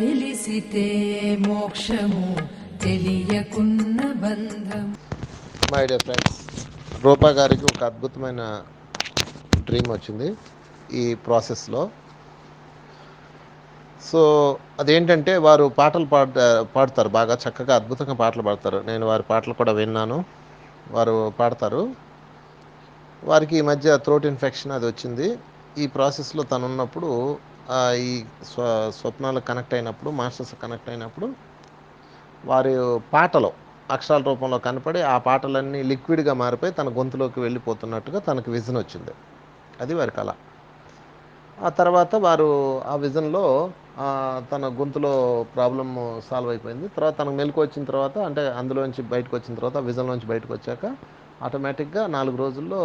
తెలిసితే మోక్షము తెలియకున్న బంధం. My dear friends రూపా గారికి ఒక అద్భుతమైన డ్రీమ్ వచ్చింది ఈ ప్రాసెస్లో సో అదేంటంటే వారు పాటలు పాడ పాడతారు బాగా చక్కగా అద్భుతంగా పాటలు పాడతారు. నేను వారి పాటలు కూడా విన్నాను వారు పాడతారు. వారికి ఈ మధ్య థ్రోట్ ఇన్ఫెక్షన్ అది వచ్చింది. ఈ ప్రాసెస్లో తను ఉన్నప్పుడు ఈ స్వ స్వప్నాలకు కనెక్ట్ అయినప్పుడు మాస్టర్స్ కనెక్ట్ అయినప్పుడు వారి పాటలో అక్షరాల రూపంలో కనపడి ఆ పాటలన్నీ లిక్విడ్గా మారిపోయి తన గొంతులోకి వెళ్ళిపోతున్నట్టుగా తనకు విజన్ వచ్చింది. అది వారి కళ. ఆ తర్వాత వారు ఆ విజన్లో తన గొంతులో ప్రాబ్లం సాల్వ్ అయిపోయింది. తర్వాత తనకు మెలకు వచ్చిన తర్వాత అంటే అందులోంచి బయటకు వచ్చిన తర్వాత విజన్లోంచి బయటకు వచ్చాక ఆటోమేటిక్గా నాలుగు రోజుల్లో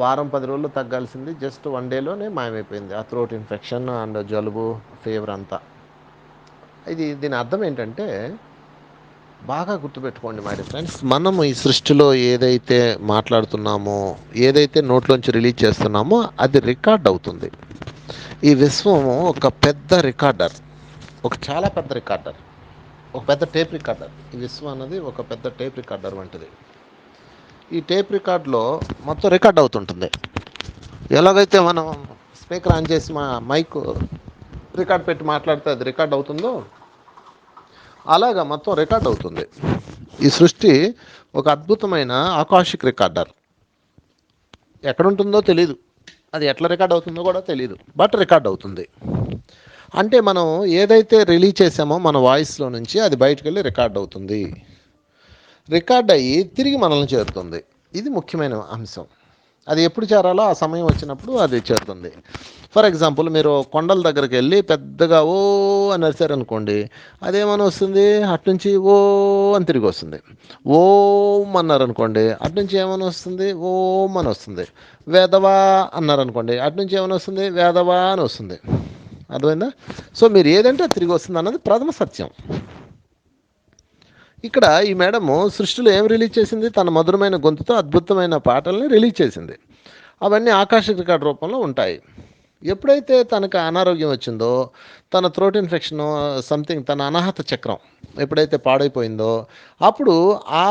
వారం పది రోజులు తగ్గాల్సింది. జస్ట్ వన్ డేలోనే మాయమైపోయింది ఆ థ్రోట్ ఇన్ఫెక్షన్ అండ్ జలుబు ఫీవర్ అంతా. ఇది దీని అర్థం ఏంటంటే బాగా గుర్తుపెట్టుకోండి మై ఫ్రెండ్స్ మనము ఈ సృష్టిలో ఏదైతే మాట్లాడుతున్నామో ఏదైతే నోట్లోంచి రిలీజ్ చేస్తున్నామో అది రికార్డ్ అవుతుంది. ఈ విశ్వము ఒక పెద్ద రికార్డర్ ఒక చాలా పెద్ద రికార్డర్ ఒక పెద్ద టేప్ రికార్డర్. ఈ విశ్వం అన్నది ఒక పెద్ద టేప్ రికార్డర్ వంటిది. ఈ టేప్ రికార్డులో మొత్తం రికార్డ్ అవుతుంటుంది. ఎలాగైతే మనం స్పీకర్ ఆన్ చేసి మా మైక్ రికార్డ్ పెట్టి మాట్లాడితే అది రికార్డ్ అవుతుందో అలాగా మొత్తం రికార్డ్ అవుతుంది. ఈ సృష్టి ఒక అద్భుతమైన ఆకాశిక్ రికార్డర్. ఎక్కడుంటుందో తెలియదు అది ఎట్లా రికార్డ్ అవుతుందో కూడా తెలియదు బట్ రికార్డ్ అవుతుంది. అంటే మనం ఏదైతే రిలీజ్ చేసామో మన వాయిస్లో నుంచి అది బయటకు వెళ్ళి రికార్డ్ అవుతుంది. రికార్డ్ అయ్యి తిరిగి మనల్ని చేరుతుంది. ఇది ముఖ్యమైన అంశం. అది ఎప్పుడు చేరాలో ఆ సమయం వచ్చినప్పుడు అది చేరుతుంది. ఫర్ ఎగ్జాంపుల్ మీరు కొండల దగ్గరికి వెళ్ళి పెద్దగా ఓ అని అరిచారనుకోండి అదేమని వస్తుంది? అట్నుంచి ఓ అని తిరిగి వస్తుంది. ఓం అన్నారనుకోండి అట్నుంచి ఏమని వస్తుంది? ఓం అని వస్తుంది. వేదవా అన్నారనుకోండి అట్నుంచి ఏమని వస్తుంది? వేదవా అని వస్తుంది. అర్థమైందా? సో మీరు ఏదంటే అది తిరిగి వస్తుంది అన్నది ప్రథమ సత్యం. ఇక్కడ ఈ మేడము సృష్టిలో ఏం రిలీజ్ చేసింది? తన మధురమైన గొంతుతో అద్భుతమైన పాటల్ని రిలీజ్ చేసింది. అవన్నీ ఆకాశ రికార్డ్ రూపంలో ఉంటాయి. ఎప్పుడైతే తనకు అనారోగ్యం వచ్చిందో తన థ్రోట్ ఇన్ఫెక్షన్ సంథింగ్ తన అనాహత చక్రం ఎప్పుడైతే పాడైపోయిందో అప్పుడు ఆ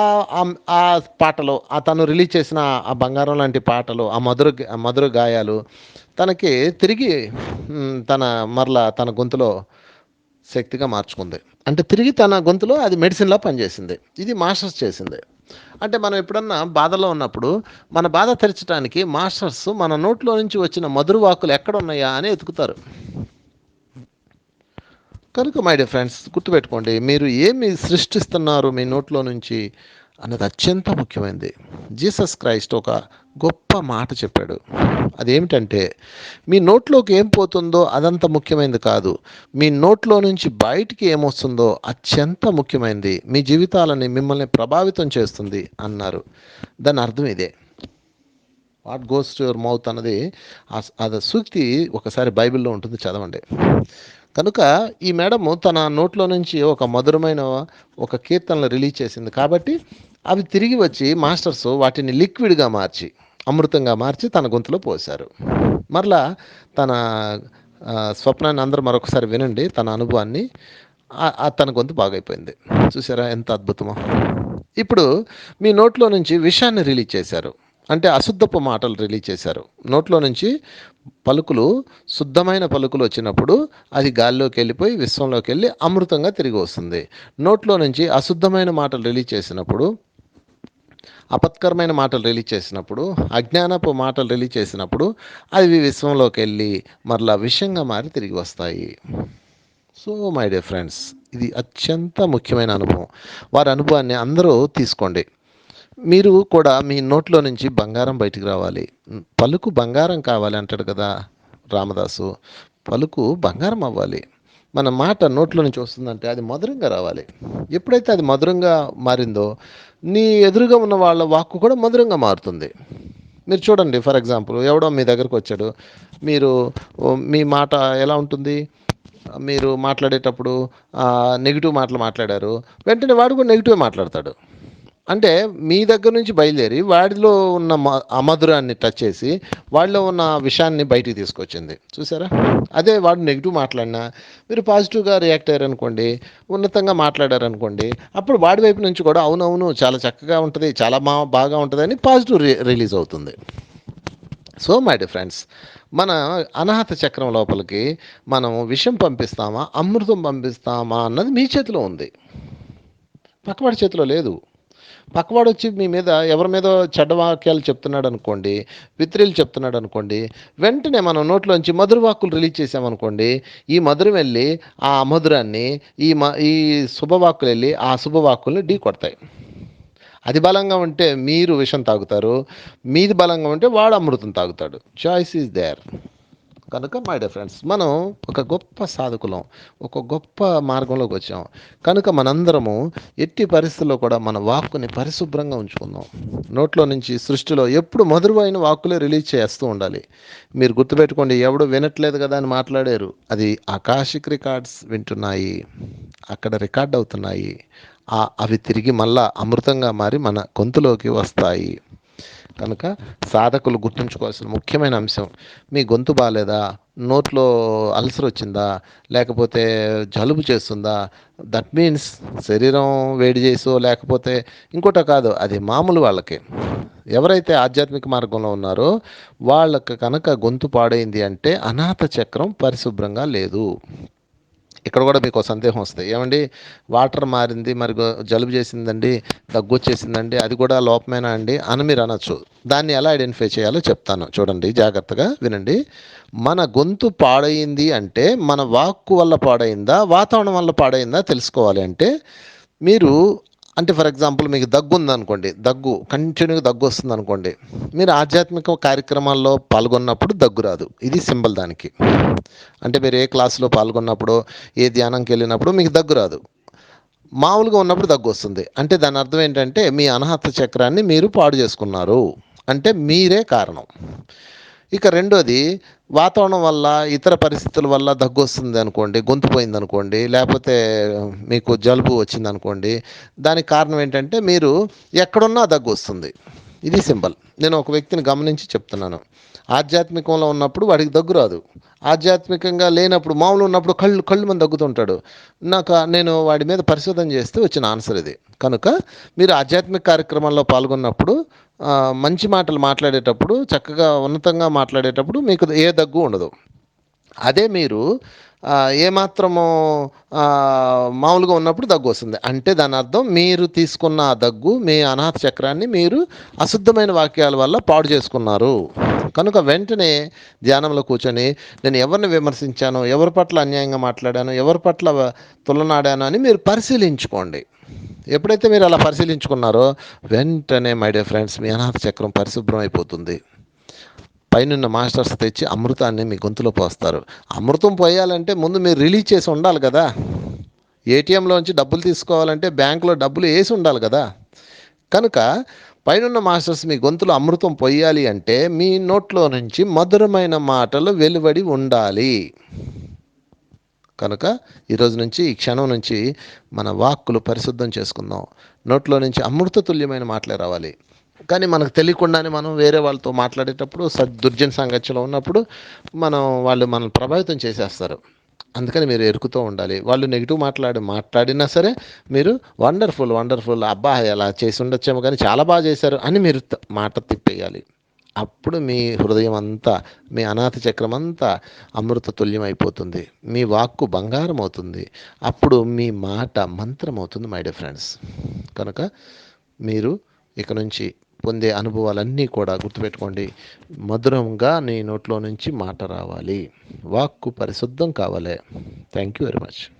ఆ- పాటలు ఆ తను రిలీజ్ చేసిన ఆ బంగారం లాంటి పాటలు ఆ మధుర మధుర గాయాలు తనకి తిరిగి తన మరలా తన గొంతులో శక్తిగా మార్చుకుంది. అంటే తిరిగి తన గొంతులో అది మెడిసిన్లా పనిచేసింది. ఇది మాస్టర్స్ చేసింది. అంటే మనం ఎప్పుడన్నా బాధలో ఉన్నప్పుడు మన బాధ తెరచడానికి మాస్టర్స్ మన నోట్లో నుంచి వచ్చిన మధురు వాకులు ఎక్కడ ఉన్నాయా అని ఎతుకుతారు. కనుక మై డియర్ ఫ్రెండ్స్ గుర్తుపెట్టుకోండి మీరు ఏమి సృష్టిస్తున్నారు మీ నోట్లో నుంచి? అన్నది అత్యంత ముఖ్యమైనది. జీసస్ క్రైస్ట్ ఒక గొప్ప మాట చెప్పాడు. అదేమిటంటే మీ నోట్లోకి ఏం పోతుందో అదంత ముఖ్యమైనది కాదు. మీ నోట్లో నుంచి బయటికి ఏమొస్తుందో అత్యంత ముఖ్యమైనది. మీ జీవితాలని మిమ్మల్ని ప్రభావితం చేస్తుంది అన్నారు. దాని అర్థం ఇదే. What goes to your mouth అన్నది ఆ- అది సూక్తి ఒకసారి బైబిల్లో ఉంటుంది చదవండి. కనుక ఈ మేడము తన నోట్లో నుంచి ఒక మధురమైన ఒక కీర్తనలు రిలీజ్ చేసింది కాబట్టి అవి తిరిగి వచ్చి మాస్టర్స్ వాటిని లిక్విడ్గా మార్చి అమృతంగా మార్చి తన గొంతులో పోశారు. మరలా తన స్వప్నాన్ని అందరూ మరొకసారి వినండి తన అనుభవాన్ని తన గొంతు బాగైపోయింది. చూసారా ఎంత అద్భుతమో. ఇప్పుడు మీ నోట్లో నుంచి విషయాన్ని రిలీజ్ చేశారు. అంటే అశుద్ధపు మాటలు రిలీజ్ చేశారు. నోట్లో నుంచి పలుకులు శుద్ధమైన పలుకులు వచ్చినప్పుడు అది గాల్లోకి వెళ్ళిపోయి విశ్వంలోకి వెళ్ళి అమృతంగా తిరిగి వస్తుంది. నోట్లో నుంచి అశుద్ధమైన మాటలు రిలీజ్ చేసినప్పుడు అపత్కరమైన మాటలు రిలీజ్ చేసినప్పుడు అజ్ఞానపు మాటలు రిలీజ్ చేసినప్పుడు అవి విశ్వంలోకి వెళ్ళి మరలా విషయంగా మారి తిరిగి వస్తాయి. సో మై డియర్ ఫ్రెండ్స్ ఇది అత్యంత ముఖ్యమైన అనుభవం. వారి అనుభవాన్ని అందరూ తీసుకోండి. మీరు కూడా మీ నోట్లో నుంచి బంగారం బయటికి రావాలి. పలుకు బంగారం కావాలి అంటాడు కదా రామదాసు. పలుకు బంగారం అవ్వాలి. మన మాట నోట్లో నుంచి వస్తుందంటే అది మధురంగా రావాలి. ఎప్పుడైతే అది మధురంగా మారిందో నీ ఎదురుగా ఉన్న వాళ్ళ వాక్కు కూడా మధురంగా మారుతుంది. మీరు చూడండి ఫర్ ఎగ్జాంపుల్ ఎవడో మీ దగ్గరకు వచ్చాడు. మీరు మీ మాట ఎలా ఉంటుంది? మీరు మాట్లాడేటప్పుడు నెగిటివ్ మాటలు మాట్లాడారు. వెంటనే వాడు కూడా నెగిటివ్ మాట్లాడతాడు. అంటే మీ దగ్గర నుంచి బయలుదేరి వాడిలో ఉన్న మ- అమధురాన్ని టచ్ చేసి వాడిలో ఉన్న విషయాన్ని బయటికి తీసుకొచ్చింది. చూసారా? అదే వాడు నెగిటివ్ మాట్లాడినా మీరు పాజిటివ్గా రియాక్ట్ అయ్యారనుకోండి ఉన్నతంగా మాట్లాడారనుకోండి అప్పుడు వాడి వైపు నుంచి కూడా అవునవును చాలా చక్కగా ఉంటుంది చాలా బాగా ఉంటుంది అని పాజిటివ్ రి రిలీజ్ అవుతుంది. సో మై డి ఫ్రెండ్స్ మన అనాహత చక్రం లోపలికి మనం విషం పంపిస్తామా అమృతం పంపిస్తామా అన్నది మీ చేతిలో ఉంది. పక్కవాడి చేతిలో లేదు. పక్కవాడు వచ్చి మీ మీద ఎవరి మీద చెడ్డ వాక్యాలు చెప్తున్నాడు అనుకోండి విత్రీలు చెప్తున్నాడు అనుకోండి వెంటనే మనం నోట్లోంచి మధుర వాక్కులు రిలీజ్ చేసామనుకోండి ఈ మధురం వెళ్ళి ఆ అమధురాన్ని ఈ మ ఈ శుభవాక్కులు వెళ్ళి ఆ శుభవాక్కుల్ని ఢీ కొడతాయి. అది బలంగా ఉంటే మీరు విషం తాగుతారు మీది బలంగా ఉంటే వాడు అమృతం తాగుతాడు. చాయిస్ ఈజ్ దేర్ కనుక మై డియర్ ఫ్రెండ్స్ మనం ఒక గొప్ప సాధకులం ఒక గొప్ప మార్గంలోకి వచ్చాం. కనుక మనందరము ఎట్టి పరిస్థితుల్లో కూడా మన వాక్కుని పరిశుభ్రంగా ఉంచుకుందాం. నోట్లో నుంచి సృష్టిలో ఎప్పుడు మధురమైన వాక్కులే రిలీజ్ చేస్తూ ఉండాలి. మీరు గుర్తుపెట్టుకోండి ఎవడు వినట్లేదు కదా అని మాట్లాడారు అది ఆకాశిక్ రికార్డ్స్ వింటున్నాయి అక్కడ రికార్డ్ అవుతున్నాయి. అవి తిరిగి మళ్ళా అమృతంగా మారి మన గొంతులోకి వస్తాయి. కనుక సాధకులు గుర్తుంచుకోవాల్సిన ముఖ్యమైన అంశం మీ గొంతు బాగాలేదా నోట్లో అల్సర్ వచ్చిందా? లేకపోతే జలుబు చేస్తుందా? దట్ మీన్స్ శరీరం వేడి చేసో లేకపోతే ఇంకోట కాదు అది మామూలు వాళ్ళకి. ఎవరైతే ఆధ్యాత్మిక మార్గంలో ఉన్నారో వాళ్ళకి కనుక గొంతు పాడైంది అంటే అనాథ చక్రం పరిశుభ్రంగా లేదు. ఇక్కడ కూడా మీకు సందేహం వస్తుంది. ఏమండి? వాటర్ మారింది మరి జలుబు చేసిందండి దగ్గు వచ్చేసిందండి అది కూడా లోపమేనా అండి? అని మీరు అనొచ్చు. దాన్ని ఎలా ఐడెంటిఫై చేయాలో చెప్తాను. చూడండి జాగ్రత్తగా వినండి. మన గొంతు పాడైంది అంటే మన వాక్కు వల్ల పాడైందా వాతావరణం వల్ల పాడైందా తెలుసుకోవాలి అంటే మీరు అంటే ఫర్ ఎగ్జాంపుల్ మీకు దగ్గు ఉందనుకోండి దగ్గు కంటిన్యూగా దగ్గు వస్తుంది అనుకోండి మీరు ఆధ్యాత్మిక కార్యక్రమాల్లో పాల్గొన్నప్పుడు దగ్గు రాదు. ఇది సింబల్ దానికి. అంటే మీరు ఏ క్లాసులో పాల్గొన్నప్పుడు ఏ ధ్యానంకి వెళ్ళినప్పుడు మీకు దగ్గు రాదు. మామూలుగా ఉన్నప్పుడు దగ్గు వస్తుంది. అంటే దాని అర్థం ఏంటంటే మీ అనాహత చక్రాన్ని మీరు పాడు చేసుకున్నారు. అంటే మీరే కారణం. ఇక రెండోది వాతావరణం వల్ల ఇతర పరిస్థితుల వల్ల దగ్గు వస్తుంది అనుకోండి గొంతు పోయింది అనుకోండి లేకపోతే మీకు జలుబు వచ్చింది అనుకోండి దానికి కారణం ఏంటంటే మీరు ఎక్కడున్నా దగ్గు వస్తుంది. ఇది సింబల్. నేను ఒక వ్యక్తిని గమనించి చెప్తున్నాను. ఆధ్యాత్మికంలో ఉన్నప్పుడు వాడికి దగ్గు రాదు. ఆధ్యాత్మికంగా లేనప్పుడు మామూలు ఉన్నప్పుడు కళ్ళు కళ్ళు మంది దగ్గుతుంటాడు. నాకు నేను వాడి మీద పరిశోధన చేస్తే వచ్చిన ఆన్సర్ ఇది. కనుక మీరు ఆధ్యాత్మిక కార్యక్రమాల్లో పాల్గొన్నప్పుడు మంచి మాటలు మాట్లాడేటప్పుడు చక్కగా ఉన్నతంగా మాట్లాడేటప్పుడు మీకు ఏ దగ్గు ఉండదు. అదే మీరు ఏమాత్రము మామూలుగా ఉన్నప్పుడు దగ్గు వస్తుంది. అంటే దాని అర్థం మీరు తీసుకున్న ఆ దగ్గు మీ అనాథ చక్రాన్ని మీరు అశుద్ధమైన వాక్యాల వల్ల పాడు చేసుకున్నారు. కనుక వెంటనే ధ్యానంలో కూర్చొని నేను ఎవరిని విమర్శించాను ఎవరి పట్ల అన్యాయంగా మాట్లాడాను ఎవరి పట్ల తులనాడాను అని మీరు పరిశీలించుకోండి. ఎప్పుడైతే మీరు అలా పరిశీలించుకున్నారో వెంటనే మై డియర్ ఫ్రెండ్స్ మీ అనాథ చక్రం పరిశుభ్రం అయిపోతుంది పైనున్న మాస్టర్స్ తెచ్చి అమృతాన్ని మీ గొంతులో పోస్తారు. అమృతం పోయాలంటే ముందు మీరు రిలీజ్ చేసి ఉండాలి కదా. ఏటీఎంలోంచి డబ్బులు తీసుకోవాలంటే బ్యాంకులో డబ్బులు వేసి ఉండాలి కదా. కనుక పైనున్న మాస్టర్స్ మీ గొంతులో అమృతం పొయ్యాలి అంటే మీ నోట్లో నుంచి మధురమైన మాటలు వెలువడి ఉండాలి. కనుక ఈరోజు నుంచి ఈ క్షణం నుంచి మన వాక్కులు పరిశుద్ధం చేసుకుందాం. నోట్లో నుంచి అమృతతుల్యమైన మాటలే రావాలి. కానీ మనకు తెలియకుండానే మనం వేరే వాళ్ళతో మాట్లాడేటప్పుడు సద్ దుర్జన సంగతిలో ఉన్నప్పుడు మనం వాళ్ళు మనల్ని ప్రభావితం చేసేస్తారు. అందుకని మీరు ఎరుకుతూ ఉండాలి. వాళ్ళు నెగిటివ్ మాట్లాడి మాట్లాడినా సరే మీరు వండర్ఫుల్ వండర్ఫుల్ అబ్బా ఎలా చేసి ఉండొచ్చేమో కానీ చాలా బాగా చేశారు అని మీరు మాట తిప్పేయాలి. అప్పుడు మీ హృదయం అంతా మీ అనాథ చక్రం అంతా అమృత తుల్యం అయిపోతుంది. మీ వాక్కు బంగారం అవుతుంది. అప్పుడు మీ మాట మంత్రం అవుతుంది మై డియర్ ఫ్రెండ్స్ కనుక మీరు ఇక నుంచి పొందే అనుభవాలన్నీ కూడా గుర్తుపెట్టుకోండి. మధురంగా నీ నోట్లో నుంచి మాట రావాలి. వాక్కు పరిశుద్ధం కావాలి. Thank you very much